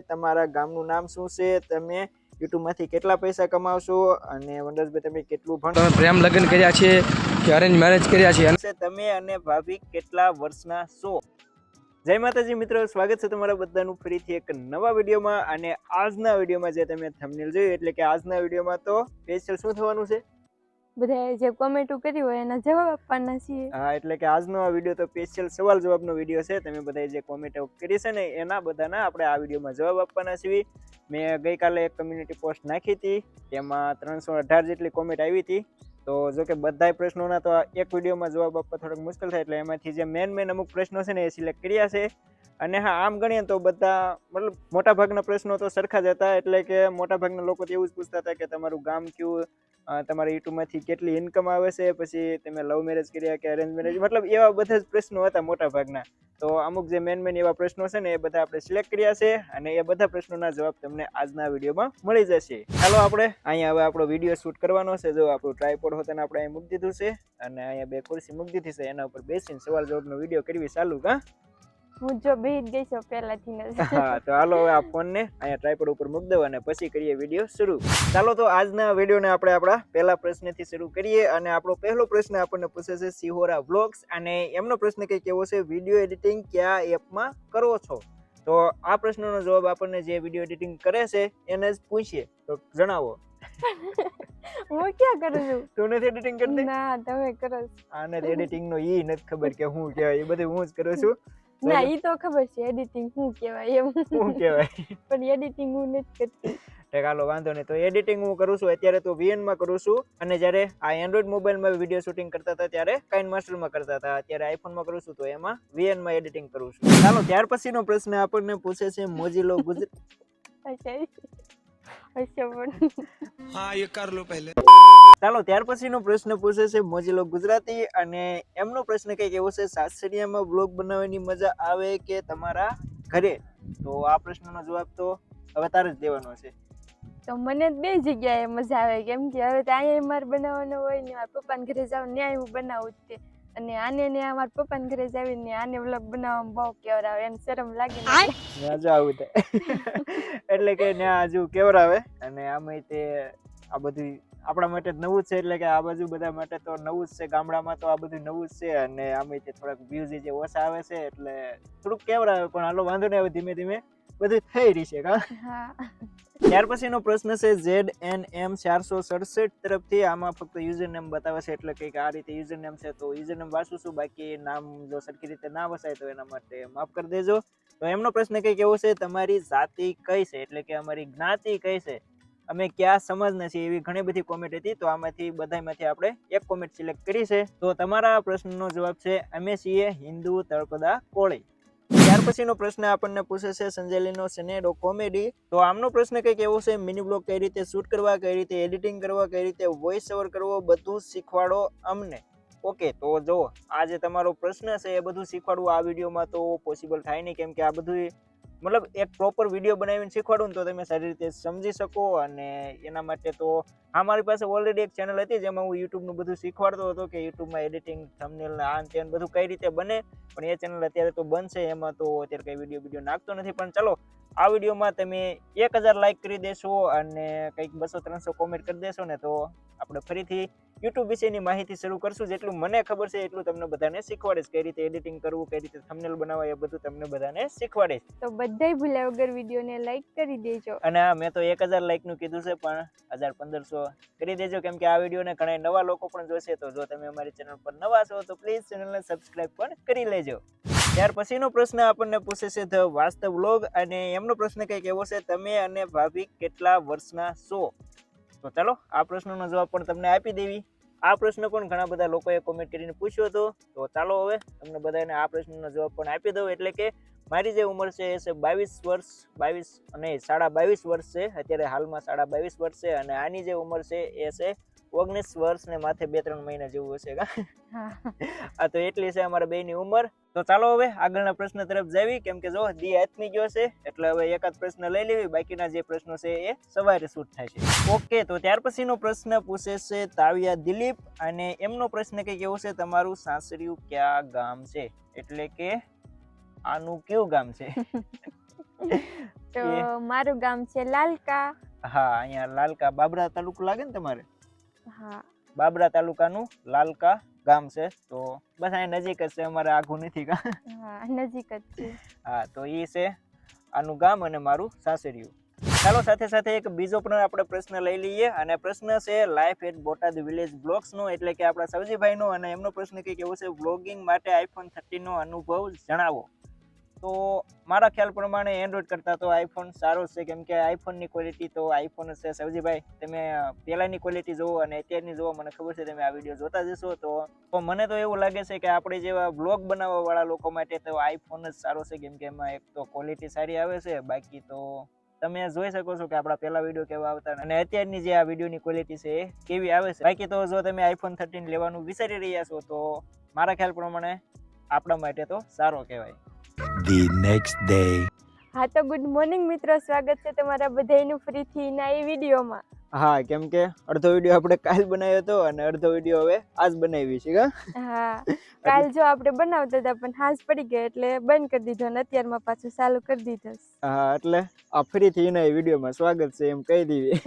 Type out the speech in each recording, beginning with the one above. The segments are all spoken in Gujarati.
તમારા ગામનું નામ શું છે તમે યુટ્યુબમાંથી કેટલા પૈસા કમાવશો અને વંડર્સભાઈ તમે કેટલું ભણ પ્રેમ લગ્ન કર્યા છે કે અરેન્જ મેરેજ કર્યા છે? અને તમે અને ભાભી કેટલા વર્ષના છો? જય માતાજી મિત્રો સ્વાગત છે તમારા બધાનું ફરીથી એક નવા વિડીયોમાં અને આજના વિડીયોમાં જે તમે થંબનેલ જોયું એટલે કે આજના વિડીયોમાં તો સ્પેશિયલ શું થવાનું છે? બધાએ જે કોમેન્ટો કરી હોય એના જવાબ આપવાના છીએ. હા, એટલે કે આજનો આ વીડિયો તો સ્પેશિયલ સવાલ જવાબનો વીડિયો છે. તમે બધાએ જે કોમેન્ટો કરી છે ને, એના બધાના આપણે આ વિડીયોમાં જવાબ આપવાના છીએ. મેં ગઈકાલે એક કમ્યુનિટી પોસ્ટ નાખી હતી, તેમાં ત્રણસો અઢાર જેટલી કોમેન્ટ આવી હતી. તો જો કે બધાય પ્રશ્નોના તો એક વિડીયોમાં જવાબ આપવા થોડોક મુશ્કેલ થાય, એટલે એમાંથી જે મેન મેન અમુક પ્રશ્નો છે ને એ સિલેક્ટ કર્યા છે. અને હા, આમ ગણીએ તો બધા, મતલબ મોટા ભાગના પ્રશ્નો તો સરખા જ હતા. એટલે કે મોટા ભાગના લોકો તો એવું જ પૂછતા હતા કે તમારું ગામ કયું તમારા યુટ્યુબમાંથી કેટલી ઇન્કમ આવે છે, પછી તમે લવ મેરેજ કર્યા કે અરેન્જ મેરેજ મતલબ એવા બધા જ પ્રશ્નો હતા મોટા ભાગના તો અમુક જે મેન મેન એવા પ્રશ્નો છે ને, એ બધા આપણે સિલેક્ટ કર્યા છે અને એ બધા પ્રશ્નોના જવાબ તમને આજના વિડીયોમાં મળી જશે. ચાલો આપણે અહીંયા હવે આપણો વીડિયો શૂટ કરવાનો છે. જો આપણું ટ્રાયપોડ હોતાને આપણે અહીં મૂકી દીધું છે અને અહીંયા બે ખુરશી મૂકી દીધી છે. એના ઉપર બેસીને સવાલ જવાબનો વીડિયો કરવી ચાલુ કા હું જો બેહી જ ગઈ છું પહેલાથી ને. હા તો હાલો હવે આ ફોનને અહીંયા ટ્રાયપોડ ઉપર મૂક દો અને પછી કરીએ વીડિયો શરૂ. ચાલો તો આજના વિડીયોને આપણે આપણા પહેલા પ્રશ્નથી શરૂ કરીએ અને આપણો પહેલો પ્રશ્ન આપણને પૂછે છે સિહોરા વ્લોગ્સ અને એમનો પ્રશ્ન કંઈક એવો છે વીડિયો એડિટિંગ કયા એપમાં કરો છો? તો આ પ્રશ્નનો જવાબ આપણને જે વીડિયો એડિટિંગ કરે છે એને જ પૂછીએ. તો જણાવો. હું ક્યાં કરું છું? તું નથી એડિટિંગ કરતી? ના તમે કરો છો. આને એડિટિંગ નો ઈ નથી ખબર કે હું કે એ બધું હું જ કરું છું. ના એ તો ખબર છે એડિટિંગ શું કહેવાય એમ. શું કહેવાય? પણ એડિટિંગ હું નથી કરતી. ટેકાલો વાંધો નહીં. તો એડિટિંગ હું કરું છું અત્યારે તો વીએનમાં કરું છું. અને જ્યારે આ એન્ડ્રોઈડ મોબાઈલમાં વીડિયો શૂટિંગ કરતા હતા ત્યારે કાઇન માસ્ટરમાં કરતા હતા. અત્યારે આઈફોનમાં કરું છું તો એમાં વીએનમાં એડિટિંગ કરું છું. ચાલો ત્યાર પછીનો પ્રશ્ન આપણને પૂછે છે મોજીલો ગુજરાત હા એ કર લો પહેલે. ચાલો ત્યાર પછીનો પ્રશ્ન પૂછે છે મોજીલો ગુજરાતી અને એમનો પ્રશ્ન કંઈક એવો છે સાસરિયામાં બ્લોગ બનાવવાની મજા આવે કે તમારા ઘરે? તો આ પ્રશ્નનો જવાબ તો હવે તારે જ દેવાનો છે. તો મને બે જગ્યાએ મજા આવે કેમ કે હવે તો અહીંયા મારે બનાવવાનું હોય ને મારા પપ્પાને ઘરે જાવ ન્યાય હું બનાવું જ તે. અને આને ને મારા પપ્પાને ઘરે જાવીને આને વ્લોગ બનાવવામાં બહુ કેવરાવે એને શરમ લાગે હજુ આવું થાય. એટલે કે ત્યાં હજુ કેવરાવે અને આમાં તે આ બધું આપણા માટે જ નવું જ છે એટલે કે આ બાજુ બધા માટે તો નવું જ છે. ગામડામાં તો આ બધું નવું જ છે અને આમે તે થોડાક વ્યૂઝ જે ઓછા આવે છે એટલે થોડુંક કેવરાવે પણ હાલો વાંધો નહીં હવે ધીમે ધીમે બધું થઈ રહી છે કા હા. ત્યાર પછીનો પ્રશ્ન છે ઝેડ એન એમ ચારસો સડસઠ તરફથી આમાં ફક્ત યુઝર નેમ બતાવે છે એટલે કંઈક આ રીતે યુઝર નેમ છે તો યુઝર નેમ વાંચું છું બાકી નામ જો સરખી રીતે ના વસાય તો એના માટે માફ કરી દેજો. તો એમનો પ્રશ્ન કંઈક એવો છે તમારી જાતિ કઈ છે? એટલે કે અમારી જ્ઞાતિ કઈ છે? અમે ક્યાં સમજના છીએ એવી ઘણી બધી કોમેન્ટ હતી, તો આમાંથી બધામાંથી આપણે એક કોમેન્ટ સિલેક્ટ કરી છે. તો તમારા પ્રશ્નનો જવાબ છે, અમે છીએ હિન્દુ તળપદા કોળી. ત્યાર પછીનો પ્રશ્ન આપણને પૂછે છે સંજેલીનો સનેડો કોમેડી તો આમનો પ્રશ્ન કંઈક એવો છે મિની બ્લોગ કઈ રીતે શૂટ કરવા, કઈ રીતે એડિટિંગ કરવા, કઈ રીતે વોઇસ ઓવર કરવો, બધું શીખવાડો અમને. ઓકે તો જો આ જે તમારો પ્રશ્ન છે, એ બધું શીખવાડવું આ વિડીયોમાં તો પોસિબલ થાય નહીં, કેમ કે આ બધું મતલબ એક પ્રોપર વીડિયો બનાવીને શીખવાડું તો તમે સારી રીતે સમજી શકો અને એના માટે તો હા, મારી પાસે ઓલરેડી એક ચેનલ હતી જેમાં હું યુટ્યુબનું બધું શીખવાડતો હતો કે યુટ્યુબમાં એડિટિંગ થમનેલ આ તે બધું કઈ રીતે બને. પણ એ ચેનલ અત્યારે તો છે એમાં તો અત્યારે કંઈ વીડિયો વીડિયો નાખતો નથી. પણ ચલો આ વિડીયોમાં તમે એક હજાર લાઈક કરી દેશો અને કંઈક બસો ત્રણસો કોમેન્ટ કરી દેશો ને તો આપણે ફરીથી યુટ્યુબ વિશેની માહિતી શરૂ કરશું. જેટલું મને ખબર છે એટલું તમને બધાને શીખવાડીશ કઈ રીતે એડિટિંગ કરવું કઈ રીતે થંબનેલ બનાવવા એ બધું તમને બધાને શીખવાડીશ તો બધાય ભૂલ્યા વગર વિડીયોને લાઈક કરી દેજો. અને મેં તો એક હજાર લાઈકનું કીધું છે પણ હજાર પંદરસો કરી દેજો. કેમ કે આ વિડીયોને ઘણા નવા લોકો પણ જોશે. તો જો તમે અમારી ચેનલ પર નવા છો તો પ્લીઝ ચેનલને સબસ્ક્રાઈબ પણ કરી લેજો. ત્યાર પછીનો પ્રશ્ન આપણને પૂછે છે ધ વાસ્તવ લોગ અને એમનો પ્રશ્ન કંઈક એવો છે, તમે અને ભાભી કેટલા વર્ષના છો? તો ચાલો, આ પ્રશ્નનો જવાબ પણ તમને આપી દેવી. આ પ્રશ્ન પણ ઘણા બધા લોકોએ કોમેન્ટ કરીને પૂછ્યો હતો. તો ચાલો હવે તમને બધાને આ પ્રશ્નનો જવાબ પણ આપી દઉં. એટલે કે મારી જે ઉંમર છે એ છે બાવીસ વર્ષ બાવીસ અને સાડા બાવીસ વર્ષ છે. અત્યારે હાલમાં સાડા બાવીસ વર્ષ છે અને આની જે ઉંમર છે એ છે ઓગણીસ વર્ષ ને માથે બે ત્રણ મહિના જેવું હશે આ તો એટલી છે અમારા ની ઉંમર. તો ચાલો હવે આગળના પ્રશ્ન તરફ જાવી. કેમ કે જો દી હાથમી ગયો છે એટલે હવે એકાદ પ્રશ્ન લઈ લેવી. બાકીના જે પ્રશ્નો છે એ સવારે શૂટ થાય છે. ઓકે તો ત્યાર પછીનો પ્રશ્ન પૂછે છે તાવિયા દિલીપ. અને એમનો પ્રશ્ન કંઈક એવો છે તમારું સાસરિયું ક્યાં ગામ છે? એટલે કે આનું કયું ગામ છે? તો મારું ગામ છે લાલકા. હા અહીંયા લાલકા બાબરા તાલુકો લાગે ને તમારે? હા. બાબરા તાલુકાનું લાલકા ગામ છે. તો બસ અહીંયા નજીક જ છે અમારે આઘું નથી કા હા નજીક જ છે. હા તો એ છે આનું ગામ અને મારું સાસરિયું. ચાલો સાથે સાથે એક બીજો પણ આપણે પ્રશ્ન લઈ લઈએ. અને પ્રશ્ન છે લાઈફ એટ બોટાદ વિલેજ બ્લોગ્સનો એટલે કે આપણા સવજીભાઈનો. અને એમનો પ્રશ્ન કંઈક એવો છે વ્લોગિંગ માટે આઈફોન થર્ટીનો અનુભવ જણાવો. તો મારા ખ્યાલ પ્રમાણે એન્ડ્રોઈડ કરતાં તો આઈફોન સારો છે. કેમ કે આઈફોનની ક્વોલિટી તો આઈફોન છે. સવજીભાઈ, તમે પહેલાંની ક્વોલિટી જુઓ અને અત્યારની જુઓ. મને ખબર છે, તમે આ વીડિયો જોતા જશો તો મને તો એવું લાગે છે કે આપણે જેવા બ્લોગ બનાવવાવાળા લોકો માટે તો આઈફોન જ સારો છે. કેમ કે એમાં એક તો ક્વોલિટી સારી આવે છે. બાકી તો તમે જોઈ શકો છો કે આપણા પહેલા વીડિયો કેવા આવતા અને અત્યારની જે આ વિડીયોની ક્વોલિટી છે એ કેવી આવે છે. બાકી તો જો તમે આઈફોન થર્ટીન લેવાનું વિચારી રહ્યા છો, તો મારા ખ્યાલ પ્રમાણે આપણા માટે તો સારો કહેવાય. The next day. હા, તો ગુડ મોર્નિંગ મિત્રો સ્વાગત છે તમારા બધાયનું ફ્રીથી ના એ વિડીયોમાં હા કેમ કે અડધો વીડિયો આપણે કાલ બનાવ્યો હતો અને અડધો વીડિયો હવે આજ બનાવી છે હા. કાલ જો આપણે બનાવતા હતા પણ હાજ પડી ગયા એટલે બંધ કરી દીધો અને અત્યારમાં પાછું ચાલુ કરી દીધો હા એટલે આ ફરીથી એના વિડીયોમાં સ્વાગત છે એમ કહી દેવી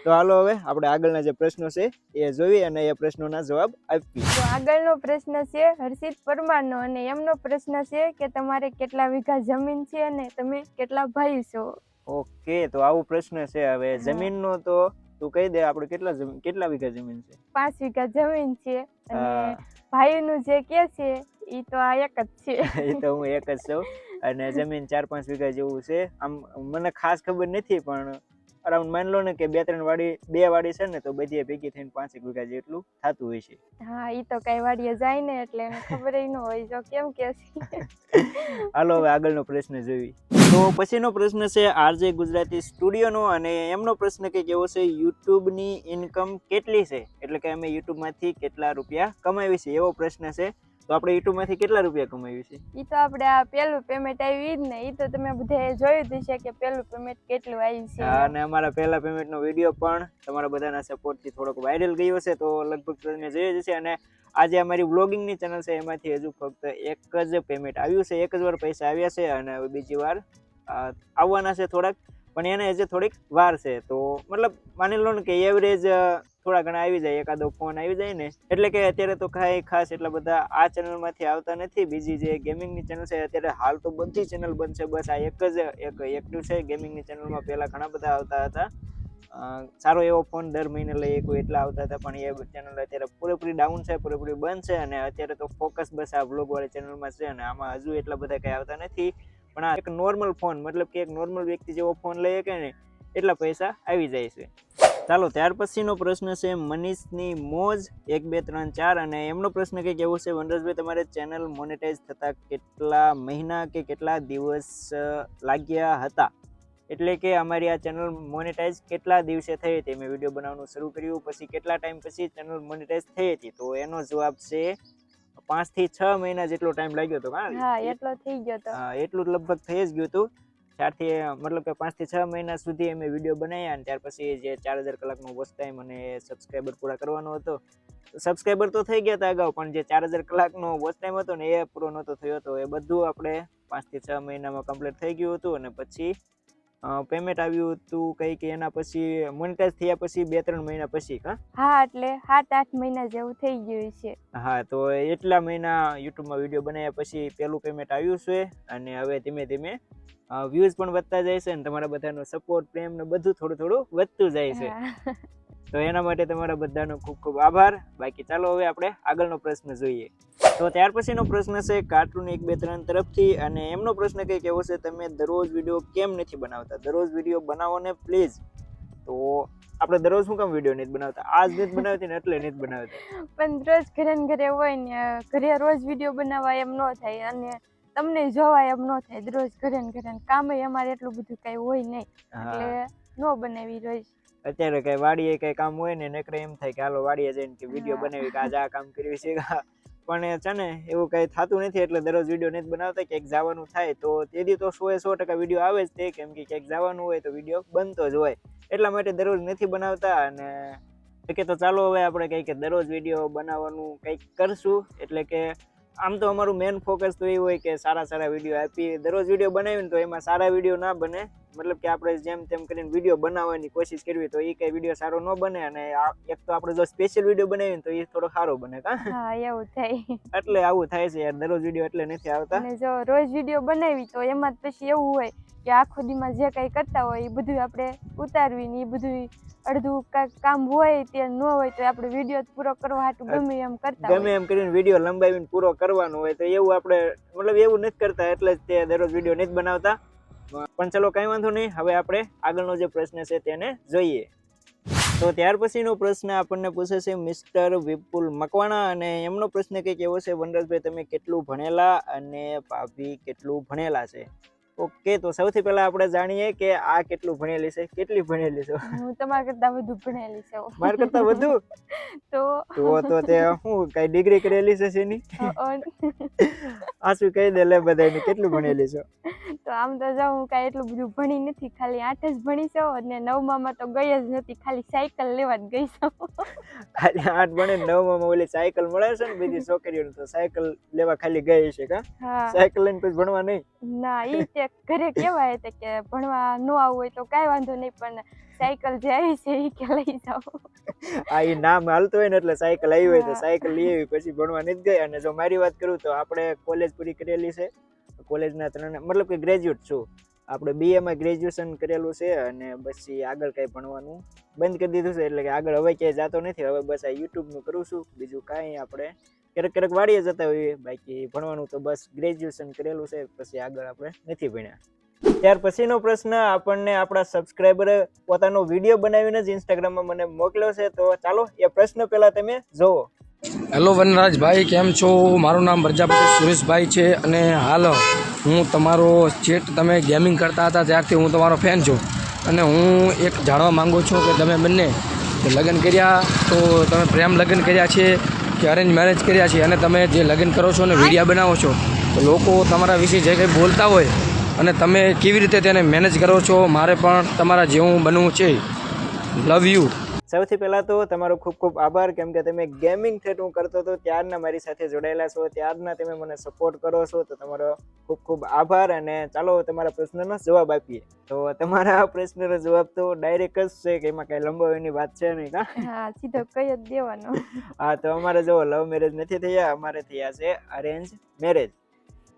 તો હાલો હવે આપણે આગળના જે પ્રશ્નો છે એ જોઈ અને એ પ્રશ્નોના જવાબ આપી તો આગળનો પ્રશ્ન છે હર્ષિત પરમારનો અને એમનો પ્રશ્ન છે કે તમારે કેટલા વીઘા જમીન છે અને તમે કેટલા ભાઈ છો? ઓકે તો આવો પ્રશ્ન છે હવે. જમીન જમીનનો તો તું કહી દે આપણે કેટલા કેટલા વીઘા જમીન છે? પાંચ વીઘા જમીન છે. અને ભાઈનું જે કે છે એ તો આ એક જ છે. એ તો હું એક જ છું. અને જમીન ચાર પાંચ વીઘા જેવું છે. આમ મને ખાસ ખબર નથી પણ અરાઉન્ડ માન લો ને કે બે ત્રણ વાડી બે વાડી છે ને તો બધી ભેગી થઈને પાંચેક વીઘા જેટલું થતું હોય છે. હા એ તો કઈ વાડીએ જાય ને એટલે ખબર ન હોય જો કેમ કે છે. હાલો હવે આગળનો પ્રશ્ન જોઈ તો પછીનો પ્રશ્ન છે આરજે ગુજરાતી સ્ટુડિયોનો અને એમનો પ્રશ્ન કંઈક એવો છે યુટ્યુબની ઇન્કમ કેટલી છે? એટલે કે અમે યુટ્યુબમાંથી કેટલા રૂપિયા કમાવી છે, એવો પ્રશ્ન છે. તો આપણે યુટ્યુબમાંથી કેટલા રૂપિયા કમાવી છે? એ તો આપણે આ પહેલું પેમેન્ટ આવી જ ને એ તો તમે બધાએ જોયું જ છે કે પહેલું પેમેન્ટ કેટલું આવ્યું છે. અને અમારા પહેલા પેમેન્ટનો વીડિયો પણ તમારા બધાના સપોર્ટથી થોડોક વાયરલ ગયો છે તો લગભગ તમે જોઈ જશે અને આજે અમારી વ્લોગિંગની ચેનલ છે એમાંથી હજુ ફક્ત એક જ પેમેન્ટ આવ્યું છે. એક જ વાર પૈસા આવ્યા છે અને હવે બીજી વાર આવવાના છે થોડાક. પણ એને હજી થોડીક વાર છે. તો મતલબ માની લો ને કે એવરેજ થોડા ઘણા આવી જાય, એકાદો ફોન આવી જાય ને. એટલે કે અત્યારે તો કાંઈ ખાસ એટલા બધા આ ચેનલમાંથી આવતા નથી. બીજી જે ગેમિંગની ચેનલ છે, અત્યારે હાલ તો બધી ચેનલ બંધ છે. બસ આ એક જ, એક એક્ટિવ છે ગેમિંગની ચેનલમાં પહેલાં ઘણા બધા આવતા હતા. સારો એવો ફોન દર મહિને લઈએ કોઈ એટલા આવતા હતા, પણ એ ચેનલ અત્યારે પૂરેપૂરી ડાઉન છે, પૂરેપૂરી બંધ છે અને અત્યારે તો ફોકસ બસ આ બ્લોગ વાળી ચેનલમાં છે અને આમાં હજુ એટલા બધા કંઈ આવતા નથી. પણ આ એક નોર્મલ ફોન મતલબ કે એક નોર્મલ વ્યક્તિ જેવો ફોન લઈએ કે ને, એટલા પૈસા આવી જાય છે. ચાલો ત્યાર પછીનો પ્રશ્ન છે મનીષની મોજ એક બે ત્રણ ચાર અને એમનો પ્રશ્ન કંઈક એવો છે વનરાજભાઈ તમારે ચેનલ મોનેટાઈઝ થતા કેટલા મહિના કે કેટલા દિવસ લાગ્યા હતા? એટલે કે અમારી આ ચેનલ મોનેટાઈઝ કેટલા દિવસે થઈ હતી? મેં વીડિયો બનાવવાનું શરૂ કર્યું પછી કેટલા ટાઈમ પછી ચેનલ મોનેટાઈઝ થઈ હતી? તો એનો જવાબ છે પાંચથી છ મહિના જેટલો ટાઈમ લાગ્યો હતો હા એટલો થઈ ગયો તો એટલું જ લગભગ થઈ જ ગયું હતું. ચારથી, મતલબ કે પાંચથી છ મહિના સુધી અમે વીડિયો બનાવ્યા અને ત્યાર પછી જે ચાર હજાર કલાકનો વોચ ટાઈમ અને સબસ્ક્રાઈબર પૂરા કરવાનો હતો. સબસ્ક્રાઈબર તો થઈ ગયા હતા અગાઉ, પણ જે ચાર હજાર કલાકનો વોચ ટાઈમ હતો ને એ પૂરો નહોતો થયો હતો એ બધું આપણે પાંચથી છ મહિનામાં કમ્પ્લીટ થઈ ગયું હતું અને પછી પેમેન્ટ આવ્યું હતું કંઈક એના પછી મોનેટાઈઝ થયા પછી બે ત્રણ મહિના પછી હા હા એટલે સાત આઠ મહિના જેવું થઈ ગયું છે. હા તો એટલા મહિના યુટ્યુબમાં વીડિયો બનાવ્યા પછી પહેલું પેમેન્ટ આવ્યું છે અને હવે ધીમે ધીમે વ્યૂઝ પણ વધતા જાય છે અને તમારા બધાનો સપોર્ટ પ્રેમ ને બધું થોડું થોડું વધતું જાય છે. તો એના માટે તમારા બધાનો ખૂબ ખૂબ આભાર. બાકી ચાલો હવે આપણે આગળનો પ્રશ્ન જોઈએ. તો ત્યાર પછીનો પ્રશ્ન છે કાર્ટૂન એક બે ત્રણ તરફથી અને એમનો પ્રશ્ન કંઈક એવો છે તમે દરરોજ વીડિયો કેમ નથી બનાવતા? દરરોજ વીડિયો બનાવો ને પ્લીઝ. તો આપણે દરરોજ શું કામ વીડિયો નથી બનાવતા? આજ નથી બનાવતી ને એટલે નથી બનાવતા. પણ દરરોજ ઘરે ને ઘરે હોય ને ઘરે રોજ વીડિયો બનાવવા એમ ન થાય અને તમને જોવા એમ ન થાય. દરરોજ ઘરે ને ઘરે કામ અમારે એટલું બધું કઈ હોય નહીં. એટલે ન બનાવી રોજ. અત્યારે કઈ વાડીએ કઈ કામ હોય ને નકરે એમ થાય કે હાલો વાડીએ જઈને કે વીડિયો બનાવી કે આજે આ કામ કર્યું છે. પણ છે ને, એવું કઈ થતું નથી, એટલે દરરોજ વીડિયો નથી બનાવતા, ક્યાંક જવાનું થાય તો તેથી તો સો એ સો ટકા વીડિયો આવે જ તે, કેમ કે ક્યાંક જવાનું હોય તો વીડિયો બનતો જ હોય. એટલા માટે દરરોજ નથી બનાવતા અને કે તો ચાલો હવે આપણે કંઈક દરરોજ વીડિયો બનાવવાનું કંઈક કરશું. એટલે કે આમ તો અમારું મેન ફોકસ તો એ હોય કે સારા સારા વીડિયો આપીએ. દરરોજ વીડિયો બનાવીને તો એમાં સારા વીડિયો ના બને. મતલબ કે આપણે જેમ તેમ કરીને વીડિયો બનાવવાની કોશિશ કરવી તો એ કઈ વીડિયો સારો ન બને અને એક તો આપણે જો સ્પેશિયલ વીડિયો બનાવીએ તો એ થોડો સારો બને કા. હા એવું થાય. એટલે આવું થાય છે યાર દરરોજ વીડિયો એટલે નથી આવતા. અને જો રોજ વીડિયો બનાવી તો એમાં જ પછી એવું હોય કે આખો દીમાં જે કંઈ કરતા હોય એ બધું આપણે ઉતારવી ને એ બધું અડધું કામ હોય તે ન હોય તો આપણે વીડિયો પૂરો કરવા હાટું ગમે એમ કરતા ગમે એમ કરીને વીડિયો લંબાવીને પૂરો કરવાનો હોય તો એવું આપણે મતલબ એવું નથી કરતા એટલે જ તે દરરોજ વીડિયો નથી બનાવતા. પણ ચલો કઈ વાંધો નહીં. હવે આપણે આગળનો જે પ્રશ્ન છે તેને જોઈએ. તો ત્યાર પછીનો પ્રશ્ન આપણને પૂછે છે મિસ્ટર વિપુલ મકવાણા અને એમનો પ્રશ્ન કંઈક એવો છે, વનરાજભાઈ તમે કેટલું ભણેલા અને ભાભી કેટલું ભણેલા છે? ઓકે તો સૌથી પહેલા આપણે જાણીએ કે આ કેટલું ભણેલી છે કેટલી ભણેલી છે? હું તમારા કરતા વધુ ભણેલી છું. મારા કરતા વધુ? તો તો તો તે હું કઈ ડિગ્રી કરેલી છે સેની આ શું કહી દે લે બધાને કેટલું ભણેલી છો? તો આમ તો જો હું કઈ એટલું બધું ભણી નથી ખાલી આઠ જ ભણી છું અને નવમામાં તો ગઈ જ નથી ખાલી સાયકલ લેવા જ ગઈ છું. ખાલી આઠ ભણે ને માં ઓલી સાયકલ મળે છે ને બીજી છોકરીઓને તો સાયકલ લેવા ખાલી ગઈ છે કા? સાયકલ લઈને પછી ભણવા નહીં? ના ઈ તે ઘરે કહેવાય હતા કે ભણવા ન આવવું હોય તો કાંઈ વાંધો નહીં પણ સાયકલ જે આવી છે એ કે લઈ જાઓ. આ એ નામ હાલતું હોય ને એટલે સાયકલ આવી હોય તો સાયકલ લઈ આવી પછી ભણવા નથી ગઈ. અને જો મારી વાત કરું તો આપણે કોલેજ પૂરી કરેલી છે. કોલેજના ત્રણ મતલબ કે ગ્રેજ્યુએટ છું. આપણે બીએમાં ગ્રેજ્યુએશન કરેલું છે અને પછી આગળ કાંઈ ભણવાનું બંધ કરી દીધું છે. એટલે કે આગળ હવે ક્યાંય જતો નથી. હવે બસ આ યુટ્યુબનું કરું છું. બીજું કાંઈ આપણે ક્યારેક ક્યારેક વાડીએ જતા હોઈએ. બાકી ભણવાનું તો બસ ગ્રેજ્યુએશન કરેલું છે, પછી આગળ આપણે નથી ભણ્યા. ત્યાર પછીનો પ્રશ્ન આપણને આપણા સબસ્ક્રાઈબરે પોતાનો વીડિયો બનાવીને જ ઇન્સ્ટાગ્રામમાં મને મોકલ્યો છે. તો ચાલો, એ પ્રશ્ન પહેલા તમે જોવો. હેલો વનરાજભાઈ કેમ છો? મારું નામ પ્રજાપતિ સુરેશભાઈ છે અને હાલ હું તમારો ચેટ તમે ગેમિંગ કરતા હતા ત્યારથી હું તમારો ફેન છું. અને હું એક જાણવા માંગુ છું કે તમે બંને લગ્ન કર્યા? તો તમે પ્રેમ લગ્ન કર્યા છે? કે અરેન્જ મેરેજ કર્યા છે અને તમે જે લગ્ન કરો છો અને વિડીયા બનાવો છો, તો લોકો તમારા વિશે જે કંઈ બોલતા હોય અને તમે કેવી રીતે તેને મેનેજ કરો છો, મારે પણ તમારા જેવું બનવું છે. લવ યુ સૌથી પહેલાં તો તમારો ખૂબ ખૂબ આભાર. કેમ કે તમે ગેમિંગ થેટ હું કરતો હતો ત્યારના મારી સાથે જોડાયેલા છો ત્યારના તમે મને સપોર્ટ કરો છો તો તમારો ખૂબ ખૂબ આભાર. અને ચાલો તમારા પ્રશ્નનો જવાબ આપીએ. તો તમારા પ્રશ્નનો જવાબ તો ડાયરેક્ટ જ છે કે એમાં કાંઈ લંબાવીની વાત છે નહીં હા સીધો કહી જ દેવાનો. હા તો અમારે જો લવ મેરેજ નથી થયા અમારે થયા છે અરેન્જ મેરેજ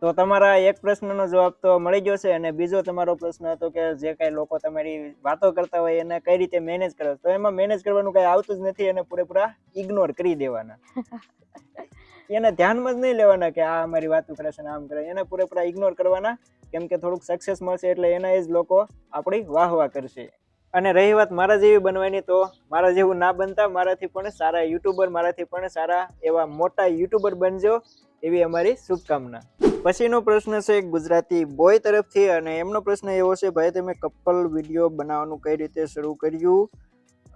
તો તમારા એક પ્રશ્નનો જવાબ તો મળી ગયો છે અને બીજો તમારો પ્રશ્ન હતો કે જે કાંઈ લોકો તમારી વાતો કરતા હોય એને કઈ રીતે મેનેજ કરો તો એમાં મેનેજ કરવાનું કાંઈ આવતું જ નથી અને પૂરેપૂરા ઇગ્નોર કરી દેવાના. એને ધ્યાનમાં જ નહીં લેવાના કે આ અમારી વાતો કરે છે ને આમ કરે. એને પૂરેપૂરા ઇગ્નોર કરવાના કેમ કે થોડુંક સક્સેસ મળશે એટલે એના એ જ લોકો આપણી વાહ વાહ કરશે. અને રહી વાત મારા જેવી બનવાની તો મારા જેવું ના બનતા મારાથી પણ સારા યુટ્યુબર મારાથી પણ સારા એવા મોટા યુટ્યુબર બનજો એવી અમારી શુભકામના. પછીનો પ્રશ્ન છે, ગુજરાતી બોય તરફથી, અને એમનો પ્રશ્ન એવો છે, ભાઈ, તમે કપલ વીડિયો બનાવવાનું કઈ રીતે શરૂ કર્યું?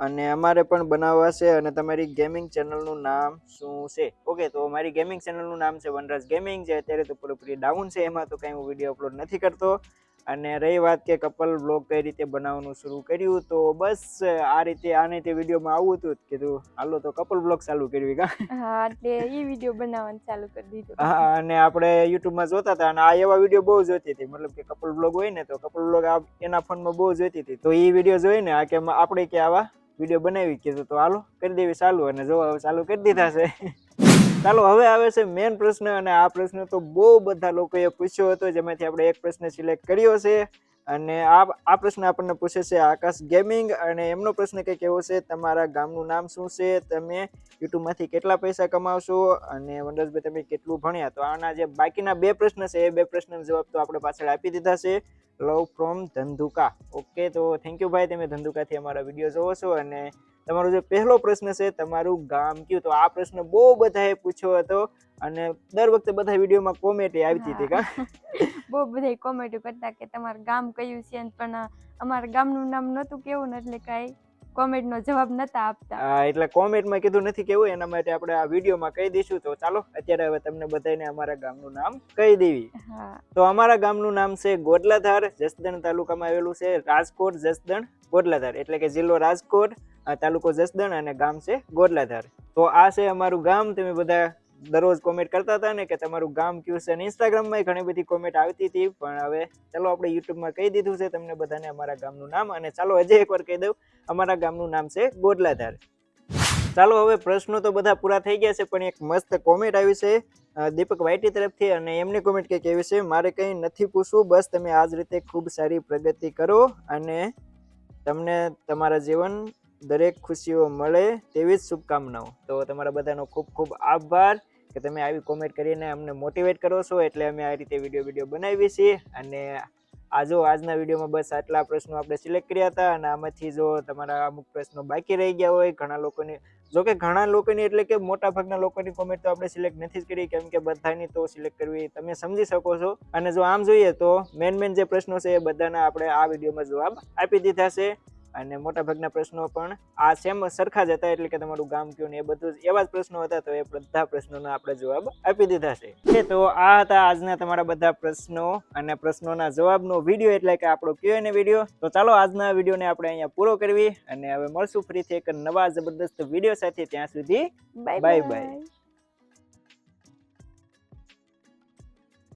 અને અમારે પણ બનાવવા છે, અને તમારી ગેમિંગ ચેનલનું નામ શું છે? ઓકે તો મારી ગેમિંગ ચેનલનું નામ છે વનરાજ ગેમિંગ જે અત્યારે તો પૂરેપૂરી ડાઉન છે, એમાં તો કંઈ હું વીડિયો અપલોડ નથી કરતો. અને રહી વાત કે કપલ બ્લોગ કઈ રીતે બનાવવાનું શરૂ કર્યું તો બસ આ રીતે આને તે વિડીયોમાં આવું હતું જ કીધું હાલો તો કપલ બ્લોગ ચાલુ કરવી કા? હા એટલે એ વીડિયો બનાવવાનું ચાલુ કરી દીધું. હા અને આપણે યુટ્યુબમાં જોતા હતા અને આ એવા વીડિયો બહુ જોતી હતી મતલબ કે કપલ બ્લોગ હોય ને તો કપલ બ્લોગ એના ફોનમાં બહુ જોતી હતી તો એ વીડિયો જોઈને આ કે આપણે કે આવા વીડિયો બનાવી કીધું તો હાલો કરી દેવી ચાલુ અને જો ચાલુ કરી દીધા છે. ચાલો, હવે આવે છે મેન પ્રશ્ન અને આ પ્રશ્ન તો બહુ બધા લોકોએ પૂછ્યો હતો, જેમાંથી આપણે એક પ્રશ્ન સિલેક્ટ કર્યો છે. અને આ આ પ્રશ્ન આપણને પૂછે છે આકાશ ગેમિંગ અને એમનો પ્રશ્ન કંઈક એવો છે, તમારા ગામનું નામ શું છે, તમે યુટ્યુબમાંથી કેટલા પૈસા કમાવશો? અને વનરાજભાઈ, તમે કેટલું ભણ્યા? તો આના જે બાકીના બે પ્રશ્ન છે, એ બે પ્રશ્નનો જવાબ તો આપણે પાછળ આપી દીધા છે. Love from Dhandhuka. ઓકે તો થેન્ક યુ ભાઈ, તમે ધંધુકાથી અમારા વીડિયો જોવો છો અને તમારો જે પહેલો પ્રશ્ન છે તમારું ગામ કયું? તો આ પ્રશ્ન બહુ બધાએ પૂછ્યો હતો અને દર વખતે બધા વિડીયોમાં કોમેન્ટ આવતી હતી કા? બહુ બધા કોમેન્ટ કરતા કે તમારું ગામ કયું છે પણ અમારા ગામનું નામ નહોતું કેવું એટલે કાંઈ કોમેન્ટનો જવાબ નતા આપતા. હા, એટલે કોમેન્ટમાં કીધું નથી કેવું એના માટે આપણે આ વિડીયોમાં કહી દઈશું. તો ચાલો અત્યારે હવે તમને બધાને અમારા ગામનું નામ કહી દેવી. હા. તો અમારા ગામનું નામ છે ગોડલાધાર જસદણ તાલુકામાં આવેલું છે રાજકોટ જસદણ ગોડલાધાર એટલે કે જિલ્લો રાજકોટ. તાલુકો જસદણ અને ગામ છે ગોરલાધાર. તો આ છે અમારું ગામ. તમે બધા દરરોજ કોમેન્ટ કરતા હતા ને કે તમારું ગામ કયું છે અને ઇન્સ્ટાગ્રામમાં ઘણી બધી કોમેન્ટ આવતી હતી. પણ હવે ચાલો આપણે યુટ્યુબમાં કહી દીધું છે. તમને બધાને અમારા ગામનું નામ અને ચાલો હજી એકવાર કહી દઉં, અમારા ગામનું નામ છે ગોરલાધાર. ચાલો હવે પ્રશ્નો તો બધા પૂરા થઈ ગયા છે, પણ એક મસ્ત કોમેન્ટ આવી છે દીપક વાઈટી તરફથી અને એમની કોમેન્ટ કંઈક એવી છે, મારે કંઈ નથી પૂછવું, બસ તમે આ જ રીતે ખૂબ સારી પ્રગતિ કરો અને તમને તમારા જીવન દરેક ખુશીઓ મળે તેવી જ શુભકામનાઓ. તો તમારા બધાનો ખૂબ ખૂબ આભાર કે તમે આવી કોમેન્ટ કરીને અમને મોટિવેટ કરો છો એટલે અમે આ રીતે વીડિયો વીડિયો બનાવીએ છીએ. અને આજો આજના વિડીયોમાં બસ આટલા પ્રશ્નો આપણે સિલેક્ટ કર્યા હતા અને આમાંથી જો તમારા અમુક પ્રશ્નો બાકી રહી ગયા હોય, ઘણા લોકોની જો કે ઘણા લોકોની એટલે કે મોટા ભાગના લોકોની કોમેન્ટ તો આપણે સિલેક્ટ નથી જ કરી, કેમ કે બધાની તો સિલેક્ટ કરવી તમે સમજી શકો છો. અને જો આમ જોઈએ તો મેન મેન જે પ્રશ્નો છે એ બધાના આપણે આ વિડીયોમાં જવાબ આપી દીધા છે. અને મોટાભાગના પ્રશ્નો પણ આ સેમ સરખા જ હતા એટલે કે તમારું ગામ કયું ને એ બધું જ એવા જ પ્રશ્નો હતા તો એ બધા પ્રશ્નોના આપણે જવાબ આપી દીધા છે. તો આ હતા આજના તમારા બધા પ્રશ્નો અને પ્રશ્નોના જવાબનો વીડિયો એટલે કે આપણો કયો ને વીડિયો. તો ચાલો આજના વિડીયોને આપણે અહીંયા પૂરો કરવી અને હવે મળશું ફરીથી એક નવા જબરદસ્ત વીડિયો સાથે. ત્યાં સુધી બાય. બાય